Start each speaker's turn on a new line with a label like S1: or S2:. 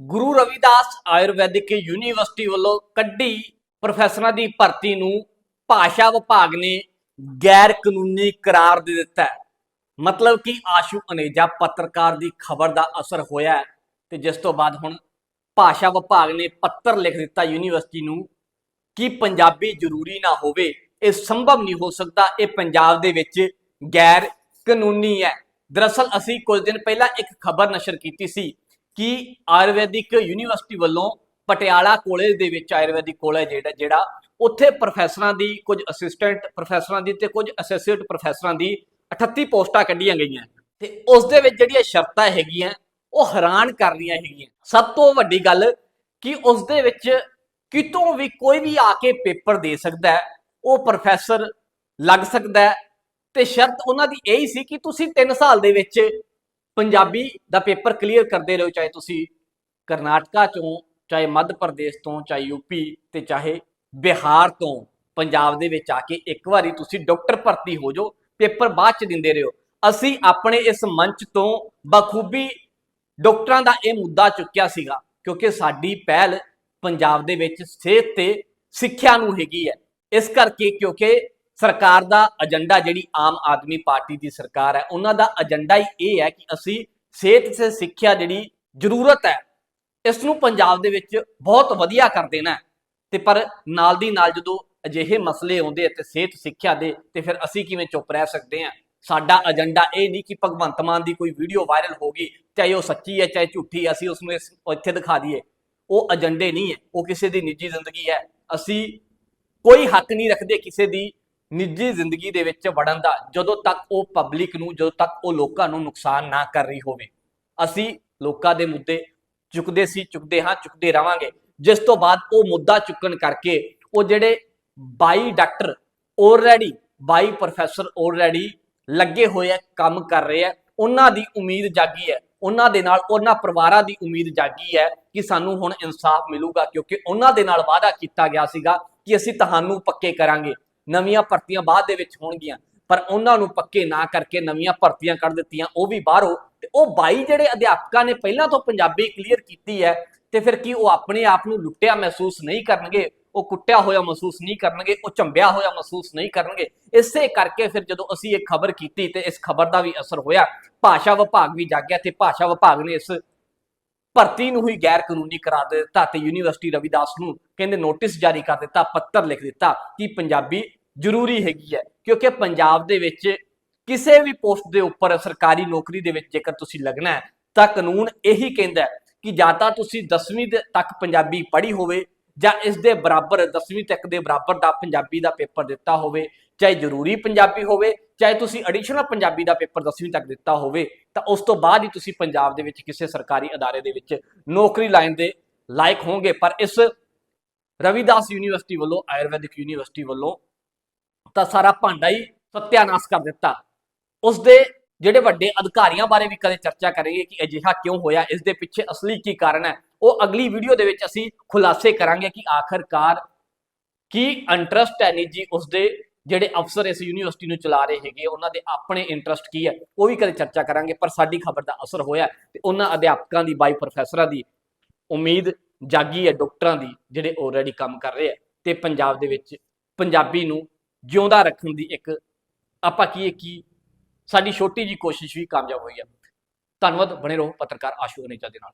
S1: Guru Ravidas Ayurvedic university ਵੱਲੋਂ ਕੱਢੀ ਪ੍ਰੋਫੈਸਰਾਂ ਦੀ ਭਰਤੀ ਨੂੰ ਭਾਸ਼ਾ ਵਿਭਾਗ ਨੇ ਗੈਰ ਕਾਨੂੰਨੀ ਕਰਾਰ ਦੇ ਦਿੱਤਾ ਹੈ। ਮਤਲਬ ਕਿ ਆਸ਼ੂ ਅਨੇਜਾ ਪੱਤਰਕਾਰ ਦੀ ਖਬਰ ਦਾ ਅਸਰ ਹੋਇਆ ਤੇ ਜਿਸ ਤੋਂ ਬਾਅਦ ਹੁਣ ਭਾਸ਼ਾ ਵਿਭਾਗ ਨੇ ਪੱਤਰ ਲਿਖ ਦਿੱਤਾ ਯੂਨੀਵਰਸਿਟੀ ਨੂੰ ਕਿ ਪੰਜਾਬੀ ਜ਼ਰੂਰੀ ਨਾ ਹੋਵੇ, ਇਹ ਸੰਭਵ ਨਹੀਂ ਹੋ ਸਕਦਾ, ਇਹ ਪੰਜਾਬ ਦੇ ਵਿੱਚ ਗੈਰ ਕਾਨੂੰਨੀ ਹੈ। ਦਰਅਸਲ ਅਸੀਂ ਕੁਝ ਦਿਨ ਪਹਿਲਾਂ ਇੱਕ ਖਬਰ ਨਸ਼ਰ ਕੀਤੀ ਸੀ ਕਿ ਆਯੁਰਵੈਦਿਕ ਯੂਨੀਵਰਸਿਟੀ ਵੱਲੋਂ ਪਟਿਆਲਾ ਕਾਲਜ ਦੇ ਵਿੱਚ ਆਯੁਰਵੈਦਿਕ ਕਾਲਜ ਜਿਹੜਾ ਜਿਹੜਾ ਉੱਥੇ ਪ੍ਰੋਫੈਸਰਾਂ ਦੀ ਕੁਝ ਅਸਿਸਟੈਂਟ ਪ੍ਰੋਫੈਸਰਾਂ ਦੀ ਤੇ ਕੁਝ ਐਸੋਸੀਏਟ ਪ੍ਰੋਫੈਸਰਾਂ ਦੀ 38 ਪੋਸਟਾਂ ਕੱਢੀਆਂ ਗਈਆਂ। ਤੇ ਉਸ ਦੇ ਵਿੱਚ ਜਿਹੜੀਆਂ ਸ਼ਰਤਾਂ ਹੈਗੀਆਂ, ਉਹ ਹੈਰਾਨ ਕਰ ਰਹੀਆਂ ਹੈਗੀਆਂ। ਸਭ ਤੋਂ ਵੱਡੀ ਗੱਲ ਕਿ ਉਸ ਦੇ ਵਿੱਚ ਕਿਤੋਂ ਵੀ ਕੋਈ ਵੀ ਆ ਕੇ ਪੇਪਰ ਦੇ ਸਕਦਾ ਹੈ, ਉਹ ਪ੍ਰੋਫੈਸਰ ਲੱਗ ਸਕਦਾ ਹੈ। ਤੇ ਸ਼ਰਤ ਉਹਨਾਂ ਦੀ ਇਹੀ ਸੀ ਕਿ ਤੁਸੀਂ 3 ਸਾਲ ਦੇ ਵਿੱਚ ਪੰਜਾਬੀ ਦਾ ਪੇਪਰ ਕਲੀਅਰ ਕਰਦੇ ਰਹੋ, ਚਾਹੇ ਤੁਸੀਂ ਕਰਨਾਟਕਾ ਚੋਂ, ਚਾਹੇ ਮੱਧ ਪ੍ਰਦੇਸ਼ ਤੋਂ, ਚਾਹੇ ਯੂਪੀ ਤੇ ਚਾਹੇ ਬਿਹਾਰ ਤੋਂ ਪੰਜਾਬ ਦੇ ਵਿੱਚ ਆ ਕੇ ਇੱਕ ਵਾਰੀ ਤੁਸੀਂ ਡਾਕਟਰ ਭਰਤੀ ਹੋ ਜਾਓ, ਪੇਪਰ ਬਾਅਦ ਚ ਦਿੰਦੇ ਰਹੋ। ਅਸੀਂ ਆਪਣੇ ਇਸ ਮੰਚ ਤੋਂ ਬਖੂਬੀ ਡਾਕਟਰਾਂ ਦਾ ਇਹ ਮੁੱਦਾ ਚੁੱਕਿਆ ਸੀਗਾ, ਕਿਉਂਕਿ ਸਾਡੀ ਪਹਿਲ ਪੰਜਾਬ ਦੇ ਵਿੱਚ ਸਿਹਤ ਤੇ ਸਿੱਖਿਆ ਨੂੰ ਹੈਗੀ ਹੈ। ਇਸ ਕਰਕੇ ਕਿਉਂਕਿ ਸਰਕਾਰ ਦਾ ਏਜੰਡਾ ਜਿਹੜੀ ਆਮ ਆਦਮੀ ਪਾਰਟੀ ਦੀ ਸਰਕਾਰ ਹੈ ਉਹਨਾਂ ਦਾ ਏਜੰਡਾ ਹੀ ਇਹ ਹੈ ਕਿ ਅਸੀਂ ਸਿਹਤ ਤੇ ਸਿੱਖਿਆ ਜਿਹੜੀ ਜ਼ਰੂਰਤ ਹੈ ਇਸ ਨੂੰ ਪੰਜਾਬ ਦੇ ਵਿੱਚ ਬਹੁਤ ਵਧੀਆ ਕਰ ਦੇਣਾ ਹੈ। ਤੇ ਪਰ ਨਾਲ ਦੀ ਨਾਲ ਜਦੋਂ ਅਜਿਹੇ ਮਸਲੇ ਆਉਂਦੇ ਆ ਤੇ ਸਿਹਤ ਸਿੱਖਿਆ ਦੇ ਤੇ ਫਿਰ ਅਸੀਂ ਕਿਵੇਂ ਚੁੱਪ ਰਹਿ ਸਕਦੇ ਹਾਂ? ਸਾਡਾ ਏਜੰਡਾ ਇਹ ਨਹੀਂ ਕਿ ਭਗਵੰਤ ਮਾਨ ਦੀ ਕੋਈ ਵੀਡੀਓ ਵਾਇਰਲ ਹੋ ਗਈ ਚਾਹੇ ਉਹ ਸੱਚੀ ਹੈ ਚਾਹੇ ਝੂਠੀ ਹੈ, ਅਸੀਂ ਉਸ ਨੂੰ ਇਸ ਇੱਥੇ ਦਿਖਾ ਦਈਏ। ਉਹ ਏਜੰਡੇ ਨਹੀਂ ਹੈ ਉਹ ਕਿਸੇ ਦੀ ਨਿੱਜੀ ਜ਼ਿੰਦਗੀ ਹੈ। ਅਸੀਂ ਕੋਈ ਹੱਕ ਨਹੀਂ ਰੱਖਦੇ ਕਿਸੇ ਦੀ ਨਿੱਜੀ ਜ਼ਿੰਦਗੀ ਦੇ ਵਿੱਚ ਵੜਨ ਦਾ, ਜਦੋਂ ਤੱਕ ਉਹ ਪਬਲਿਕ ਨੂੰ, ਜਦੋਂ ਤੱਕ ਉਹ ਲੋਕਾਂ ਨੂੰ ਨੁਕਸਾਨ ਨਾ ਕਰ ਰਹੀ ਹੋਵੇ। ਅਸੀਂ ਲੋਕਾਂ ਦੇ ਮੁੱਦੇ ਚੁੱਕਦੇ ਸੀ, ਚੁੱਕਦੇ ਹਾਂ, ਚੁੱਕਦੇ ਰਵਾਂਗੇ ਜਿਸ ਤੋਂ ਬਾਅਦ ਉਹ ਮੁੱਦਾ ਚੁੱਕਣ ਕਰਕੇ ਉਹ ਜਿਹੜੇ 22 ਡਾਕਟਰ ਆਲਰੇਡੀ 22 ਪ੍ਰੋਫੈਸਰ ਆਲਰੇਡੀ ਲੱਗੇ ਹੋਏ ਆ, ਕੰਮ ਕਰ ਰਹੇ ਆ, ਉਹਨਾਂ ਦੀ ਉਮੀਦ ਜਾਗੀ ਹੈ। ਉਹਨਾਂ ਦੇ ਨਾਲ, ਉਹਨਾਂ ਪਰਿਵਾਰਾਂ ਦੀ ਉਮੀਦ ਜਾਗੀ ਹੈ ਕਿ ਸਾਨੂੰ ਹੁਣ ਇਨਸਾਫ ਮਿਲੂਗਾ, ਕਿਉਂਕਿ ਉਹਨਾਂ ਦੇ ਨਾਲ ਵਾਅਦਾ ਕੀਤਾ ਗਿਆ ਸੀਗਾ ਕਿ ਅਸੀਂ ਤੁਹਾਨੂੰ ਪੱਕੇ ਕਰਾਂਗੇ। ਨਵੀਆਂ ਭਰਤੀਆਂ ਬਾਅਦ ਦੇ ਵਿੱਚ ਹੋਣਗੀਆਂ। ਪਰ ਉਹਨਾਂ ਨੂੰ ਪੱਕੇ ਨਾ ਕਰਕੇ ਨਵੀਆਂ ਭਰਤੀਆਂ ਕੱਢ ਦਿੱਤੀਆਂ, ਉਹ ਵੀ ਬਾਹਰੋਂ। ਤੇ ਉਹ 22 ਜਿਹੜੇ ਅਧਿਆਪਕਾਂ ਨੇ ਪਹਿਲਾਂ ਤੋਂ ਪੰਜਾਬੀ ਕਲੀਅਰ ਕੀਤੀ ਹੈ, ਤੇ ਫਿਰ ਕੀ ਉਹ ਆਪਣੇ ਆਪ ਨੂੰ ਲੁੱਟਿਆ ਮਹਿਸੂਸ ਨਹੀਂ ਕਰਨਗੇ? ਉਹ ਕੁੱਟਿਆ ਹੋਇਆ ਮਹਿਸੂਸ ਨਹੀਂ ਕਰਨਗੇ? ਉਹ ਚੰਬਿਆ ਹੋਇਆ ਮਹਿਸੂਸ ਨਹੀਂ ਕਰਨਗੇ? ਇਸੇ ਕਰਕੇ ਫਿਰ ਜਦੋਂ ਅਸੀਂ ਇਹ ਖਬਰ ਕੀਤੀ ਤੇ ਇਸ ਖਬਰ ਦਾ ਵੀ ਅਸਰ ਹੋਇਆ, ਭਾਸ਼ਾ ਵਿਭਾਗ ਵੀ ਜਾਗਿਆ ਤੇ ਭਾਸ਼ਾ ਵਿਭਾਗ ਨੇ ਇਸ ਭਰਤੀ ਨੂੰ ਹੀ ਗੈਰ ਕਾਨੂੰਨੀ ਕਰਾ ਦਿੱਤਾ ਤੇ ਯੂਨੀਵਰਸਿਟੀ ਰਵਿਦਾਸ ਨੂੰ ਕਹਿੰਦੇ ਨੋਟਿਸ ਜਾਰੀ ਕਰ ਦਿੱਤਾ, ਪੱਤਰ ਲਿਖ ਦਿੱਤਾ ਕਿ ਪੰਜਾਬੀ ਜ਼ਰੂਰੀ ਹੈਗੀ ਹੈ, ਕਿਉਂਕਿ ਪੰਜਾਬ ਦੇ ਵਿੱਚ ਕਿਸੇ ਵੀ ਪੋਸਟ ਦੇ ਉੱਪਰ ਸਰਕਾਰੀ ਨੌਕਰੀ ਦੇ ਵਿੱਚ ਜੇਕਰ ਤੁਸੀਂ ਲੱਗਣਾ ਹੈ, ਤਾਂ ਕਾਨੂੰਨ ਇਹੀ ਕਹਿੰਦਾ ਹੈ ਕਿ ਜਾਂ ਤਾਂ ਤੁਸੀਂ 10ਵੀਂ ਦੇ ਤੱਕ ਪੰਜਾਬੀ ਪੜ੍ਹੀ ਹੋਵੇ ਜਾਂ ਇਸ ਦੇ ਬਰਾਬਰ 10ਵੀਂ ਤੱਕ ਦੇ ਬਰਾਬਰ ਦਾ ਪੰਜਾਬੀ ਦਾ ਪੇਪਰ ਦਿੱਤਾ ਹੋਵੇ, ਚਾਹੇ ਜ਼ਰੂਰੀ ਪੰਜਾਬੀ ਹੋਵੇ ਚਾਹੇ ਤੁਸੀਂ ਐਡੀਸ਼ਨਲ ਪੰਜਾਬੀ ਦਾ ਪੇਪਰ 10ਵੀਂ ਤੱਕ ਦਿੱਤਾ ਹੋਵੇ, ਤਾਂ ਉਸ ਤੋਂ ਬਾਅਦ ਹੀ ਤੁਸੀਂ ਪੰਜਾਬ ਦੇ ਵਿੱਚ ਕਿਸੇ ਸਰਕਾਰੀ ਅਦਾਰੇ ਦੇ ਵਿੱਚ ਨੌਕਰੀ ਲਾਈਨ ਦੇ ਲਾਇਕ ਹੋਵੋਗੇ। ਪਰ ਇਸ ਰਵਿਦਾਸ ਯੂਨੀਵਰਸਿਟੀ ਵੱਲੋਂ, ਆਯੁਰਵੈਦਿਕ ਯੂਨੀਵਰਸਿਟੀ ਵੱਲੋਂ ਤਾਂ ਸਾਰਾ ਭਾਂਡਾ ਹੀ ਸਤਿਆਨਾਸ਼ ਕਰ ਦਿੱਤਾ। ਉਸ ਦੇ ਜਿਹੜੇ ਵੱਡੇ ਅਧਿਕਾਰੀਆਂ ਬਾਰੇ ਵੀ ਕਦੇ ਚਰਚਾ ਕਰਾਂਗੇ ਕਿ ਅਜਿਹਾ ਕਿਉਂ ਹੋਇਆ, ਇਸ ਦੇ ਪਿੱਛੇ ਅਸਲੀ ਕੀ ਕਾਰਨ ਹੈ, ਉਹ ਅਗਲੀ ਵੀਡੀਓ ਦੇ ਵਿੱਚ ਅਸੀਂ ਖੁਲਾਸੇ ਕਰਾਂਗੇ ਕਿ ਆਖਰਕਾਰ ਕੀ ਇੰਟਰਸਟ ਹੈ ਨਿੱਜੀ ਉਸ ਦੇ ਜਿਹੜੇ ਅਫਸਰ ਇਸ ਯੂਨੀਵਰਸਿਟੀ ਨੂੰ ਚਲਾ ਰਹੇ ਹੈਗੇ ਉਹਨਾਂ ਦੇ ਆਪਣੇ ਇੰਟਰਸਟ ਕੀ ਹੈ ਉਹ ਵੀ ਕਦੇ ਚਰਚਾ ਕਰਾਂਗੇ, ਪਰ ਸਾਡੀ ਖਬਰ ਦਾ ਅਸਰ ਹੋਇਆ ਤੇ ਉਹਨਾਂ ਅਧਿਆਪਕਾਂ ਦੀ, ਬਾਈ ਪ੍ਰੋਫੈਸਰਾਂ ਦੀ ਉਮੀਦ ਜਾਗੀ ਹੈ, ਡਾਕਟਰਾਂ ਦੀ, ਜਿਹੜੇ ਆਲਰੇਡੀ ਕੰਮ ਕਰ ਰਹੇ ਆ ਤੇ ਪੰਜਾਬ ਦੇ ਵਿੱਚ ਪੰਜਾਬੀ ਨੂੰ ਜਿਉਂਦਾ ਰੱਖਣ ਦੀ ਇੱਕ ਆਪਾਂ ਕੀ ਕੀ, ਸਾਡੀ ਛੋਟੀ ਜੀ ਕੋਸ਼ਿਸ਼ ਵੀ ਕਾਮਯਾਬ ਹੋਈ ਹੈ ਧੰਨਵਾਦ, ਬਣੇ ਰਹੋ, ਪੱਤਰਕਾਰ ਆਸ਼ੂ ਅਨੇਜਾ ਦੇ ਨਾਲ।